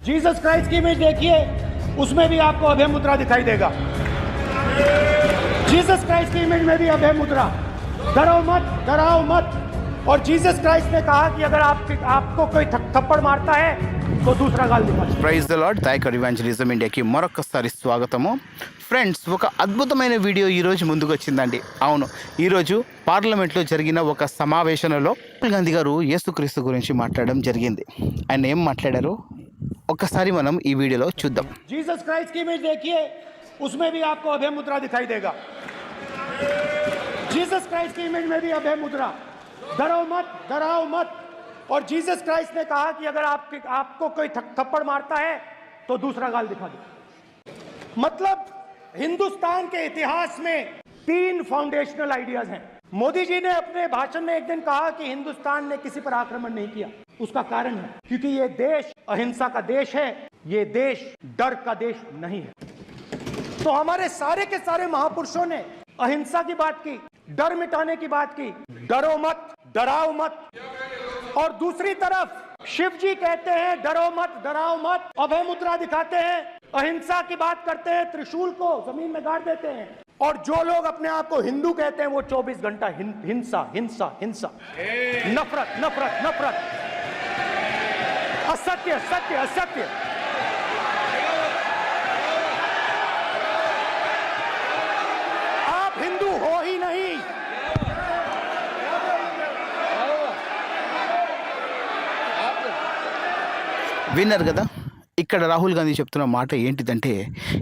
Jesus Christ की image देखिए उसमें भी आपको अभय मुद्रा दिखाई देगा जीसस क्राइस्ट की इमेज में भी अभय मुद्रा डरो मत डराओ मत और जीसस क्राइस्ट ने कहा कि अगर आप आपको कोई थप- थप्पड़ मारता है तो दूसरा गाल दिखा दो। Praise the Lord Dayakar evangelism ఇండియాకి మరొకసారి స్వాగతము ఫ్రెండ్స్ ఒక అద్భుతమైన వీడియో ఈరోజు ముందుకు వచ్చిందండి అవును ఈరోజు పార్లమెంట్లో జరిగిన ఒక సమావేశంలో రాహుల్ గాంధీ గారు యేసుక్రీస్తు గురించి మాట్లాడడం జరిగింది ఆయన ఏం మాట్లాడారు ఒక్కసారి మనం ఈ వీడియోలో చూద్దాం जीसस क्राइस्ट की इमेज देखिए उसमें भी आपको अभय मुद्रा दिखाई देगा जीसस क्राइस्ट की इमेज में भी अभय मुद्रा डरो मत डराओ मत और जीसस क्राइस्ट ने कहा कि अगर आप आपको कोई थप- थप्पड़ मारता है तो दूसरा गाल दिखा दो मतलब हिंदुस्तान के इतिहास में तीन फाउंडेशनल आइडियाज हैं मोदी जी ने अपने भाषण में एक दिन कहा कि हिंदुस्तान ने किसी पर आक्रमण नहीं किया उसका कारण है क्योंकि ये देश अहिंसा का देश है, ये देश डर का देश नहीं है। तो हमारे सारे के सारे महापुरुषों ने अहिंसा की बात की, डर मिटाने की बात की। डरो मत, डराओ मत। और दूसरी तरफ़, शिव जी कहते हैं, डरो मत, डराओ मत। अभय मुद्रा दिखाते हैं, अहिंसा की बात करते हैं, त्रिशूल को ज़मीन में गाड़ देते हैं। और जो लोग अपने आप को हिंदू कहते हैं, वो 24 घंटा हिंसा हिंसा हिंसा। नफरत नफरत नफरत। असत्य सत्य असत्य आप हिंदू हो ही नहीं విన్నారు కదా ఇక్కడ రాహుల్ గాంధీ చెప్తున్న మాట ఏంటిదంటే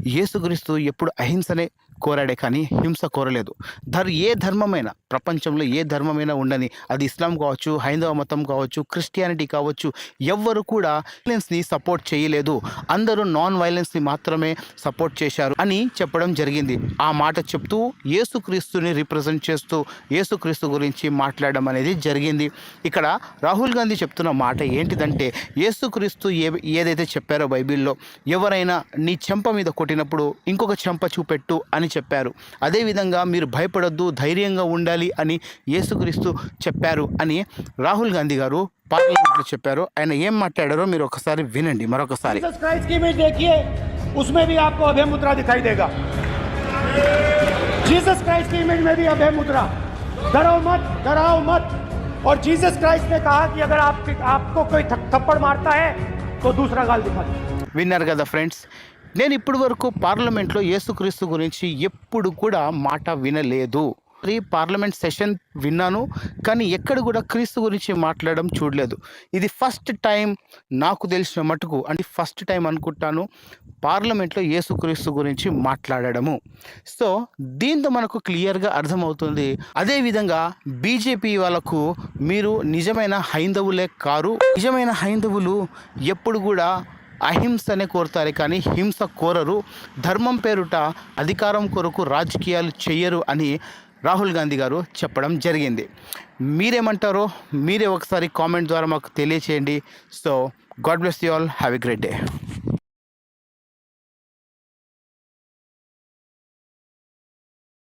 యేసుక్రీస్తు ఎప్పుడు అహింసనే కోరాడే కానీ హింస కోరలేదు. ధర్ ఏ ధర్మమైనా ప్రపంచంలో ఏ ధర్మమైనా ఉండని అది ఇస్లాం కావచ్చు హైందవ మతం కావచ్చు క్రిస్టియానిటీ కావచ్చు ఎవ్వరు కూడా వైలెన్స్ని సపోర్ట్ చేయలేదు. అందరూ నాన్ వైలెన్స్ని మాత్రమే సపోర్ట్ చేశారు అని చెప్పడం జరిగింది. ఆ మాట చెప్తూ యేసుక్రీస్తుని రిప్రజెంట్ చేస్తూ యేసుక్రీస్తు గురించి మాట్లాడడం అనేది జరిగింది. ఇక్కడ రాహుల్ గాంధీ చెప్తున్న మాట ఏంటిదంటే యేసుక్రీస్తు ఏ ఏదైతే చెప్పారో బైబిల్లో ఎవరైనా నీ చెంప మీద కొట్టినప్పుడు ఇంకొక చెంప చూపెట్టు అని చెప్పారు అదేవిధంగా మీరు భయపడొద్దు ధైర్యంగా ఉండాలి అని యేసుక్రీస్తు చెప్పారు అని రాహుల్ గాంధీ గారు పార్లమెంట్లో చెప్పారు ఆయన ఏం మాట్లాడారో మీరు ఒకసారి వినండి మరొకసారి जीसस क्राइस्ट की इमेज देखिए उसमें भी आपको अभय मुद्रा दिखाई देगा जीसस क्राइस्ट की इमेज में भी अभय मुद्रा डरो मत डराओ मत और जीसस क्राइस्ट ने कहा कि अगर आप आपको कोई थप- थप्पड़ मारता है तो दूसरा गाल दिखा दो విన్నారు కదా ఫ్రెండ్స్ నేను ఇప్పటి వరకు పార్లమెంట్లో యేసుక్రీస్తు గురించి ఎప్పుడు కూడా మాట వినలేదు. ఈ పార్లమెంట్ సెషన్ విన్నాను కానీ ఎక్కడ కూడా క్రీస్తు గురించి మాట్లాడడం చూడలేదు. ఇది ఫస్ట్ టైం నాకు తెలిసిన మటుకు అంటే ఫస్ట్ టైం అనుకుంటాను పార్లమెంట్లో యేసుక్రీస్తు గురించి మాట్లాడడము. సో దీంతో మనకు క్లియర్గా అర్థమవుతుంది అదేవిధంగా బీజేపీ వాళ్ళకు మీరు నిజమైన హైందవులే కారు. నిజమైన హైందవులు ఎప్పుడు కూడా అహింసనే కోరుతారు కానీ హింస కోరరు. ధర్మం పేరుట అధికారం కొరకు రాజకీయాలు చేయరు అని రాహుల్ గాంధీ గారు చెప్పడం జరిగింది. మీరేమంటారో మీరే ఒకసారి కామెంట్ ద్వారా మాకు తెలియచేయండి. So God bless you all. Have a great day.